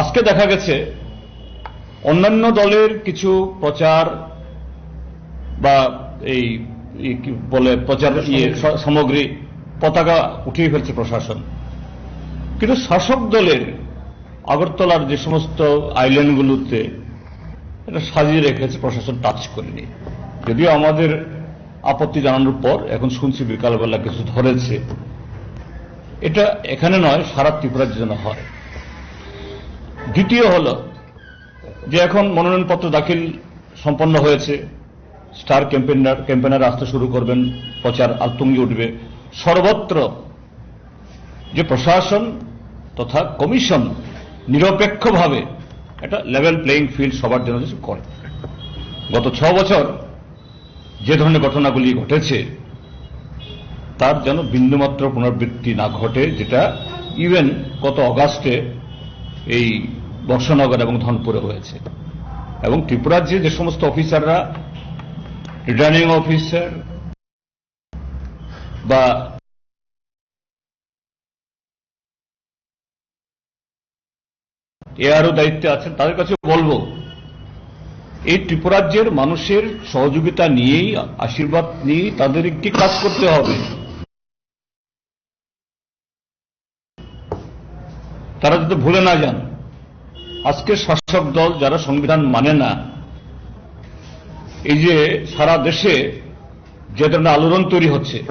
আজকে দেখা গেছে অন্যান্য দলের কিছু প্রচার বা এই বলে প্রচার ইয়ে সামগ্রী পতাকা উঠিয়ে ফেলছে প্রশাসন। কিন্তু শাসক দলের আগরতলার যে সমস্ত আইল্যান্ডগুলোতে এটা সাজিয়ে রেখেছে প্রশাসন টাচ করেনি। যদিও আমাদের আপত্তি জানানোর পর এখন শুনছি বিকালবেলা কিছু ধরেছে। এটা এখানে নয় সারা ত্রিপুরার জন্য হয়। দ্বিতীয় হল যে এখন মনোনয়নপত্র দাখিল সম্পন্ন হয়েছে। স্টার ক্যাম্পেনার ক্যাম্পেনার আসতে শুরু করবেন, প্রচার আলতুঙ্গি উঠবে। সর্বত্র যে প্রশাসন তথা কমিশন নিরপেক্ষভাবে একটা লেভেল প্লেইং ফিল্ড সবার জন্য করে। গত ছ বছর যে ধরনের ঘটনাগুলি ঘটেছে, তার যেন বিন্দুমাত্র পুনরাবৃত্তি না ঘটে, যেটা ইভেন গত অগাস্টে এই বর্ষনগর এবং ধনপুরে হয়েছে। এবং ত্রিপুরার যে যে সমস্ত অফিসাররা, রিটার্নিং অফিসার বা এআরও দায়িত্বে আছেন, তাদের কাছে বলব, এই ত্রিপুরাজ্যের মানুষের সহযোগিতা নিয়েই, আশীর্বাদ নিয়ে তাদের একটি কাজ করতে হবে। তারা যাতে ভুলে না যান। আজকে শাসক দল যারা সংবিধান মানে না, এই যে সারা দেশে যে ধরনের আলোড়ন তৈরি হচ্ছে,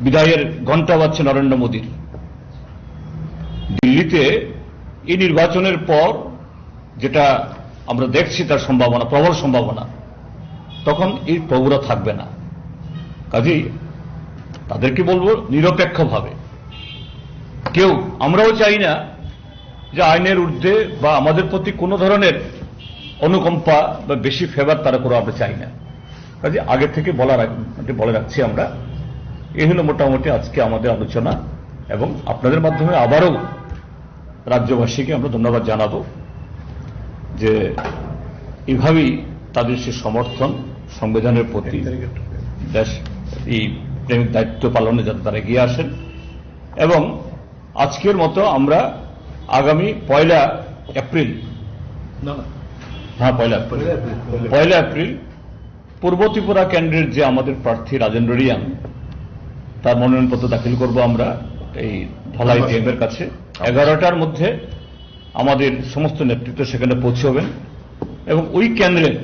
বিদায়ের ঘণ্টা বাজছে নরেন্দ্র মোদীর। দিল্লিতে এই নির্বাচনের পর যেটা আমরা দেখছি তার সম্ভাবনা, প্রবল সম্ভাবনা, তখন এই প্রভুরা থাকবে না। কাজেই তাদেরকে বলব নিরপেক্ষভাবে। কেউ, আমরাও চাই না যে আইনের ঊর্ধ্বে বা আমাদের প্রতি কোনো ধরনের অনুকম্পা বা বেশি ফেভার তারা করে আমরা চাই না। কাজে আগে থেকে বলা রাখ- বলে রাখছি আমরা এই হলো মোটামুটি আজকে আমাদের আলোচনা এবং আপনাদের মাধ্যমে আবারও রাজ্যবাসীকে আমরা ধন্যবাদ জানাব যে এভাবেই তাদের সে সমর্থন সংবিধানের প্রতি দেশ এই প্রেমিক দায়িত্ব পালনে যাতে তারা এগিয়ে আসেন। এবং আজকের মতো আমরা আগামী পয়লা এপ্রিল। হ্যাঁ পয়লা এপ্রিল। পয়লা এপ্রিল পূর্ব ত্রিপুরা কেন্দ্রের যে আমাদের প্রার্থী রাজেন্দ্র রিয়াং তার মনোনয়নপত্র দাখিল করব আমরা এই ধলাই ডিএমের কাছে। এগারোটার মধ্যে আমাদের সমস্ত নেতৃত্ব সেখানে পৌঁছবেন এবং ওই কেন্দ্রে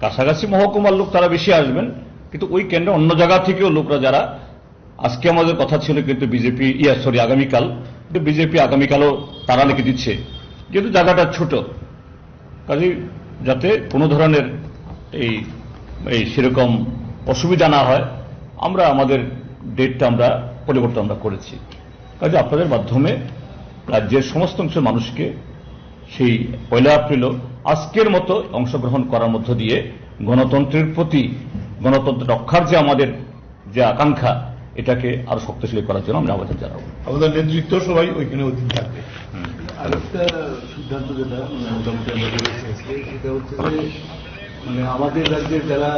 কাছাকাছি মহকুমার লোক তারা বেশি আসবেন কিন্তু ওই কেন্দ্রে অন্য জায়গা থেকেও লোকরা যারা আজকে আমাদের কথা ছিল কিন্তু বিজেপি ইয়া সরি আগামীকাল। কিন্তু বিজেপি আগামীকালও তারা লিখে দিচ্ছে? যেহেতু জায়গাটা ছোট কাজে যাতে কোনো ধরনের এই এই সেরকম অসুবিধা না হয়, আমরা, আমাদের ডেটটা আমরা, পরিবর্তন আমরা করেছি। কাজে আপনাদের মাধ্যমে রাজ্যের সমস্ত অংশের মানুষকে সেই পয়লা এপ্রিলও আজকের মতো অংশগ্রহণ করার মধ্য দিয়ে গণতন্ত্রের প্রতি, গণতন্ত্র রক্ষার যে আমাদের যে আকাঙ্ক্ষা এটাকে আরও শক্তিশালী করার জন্য আমরা আবেদন জানাব। আমাদের নেতৃত্ব সবাই ওইখানে অধীন থাকবে। আরেকটা সিদ্ধান্ত যেটা মানে মোটামুটি আমরা সেটা হচ্ছে যে মানে আমাদের রাজ্যের যারা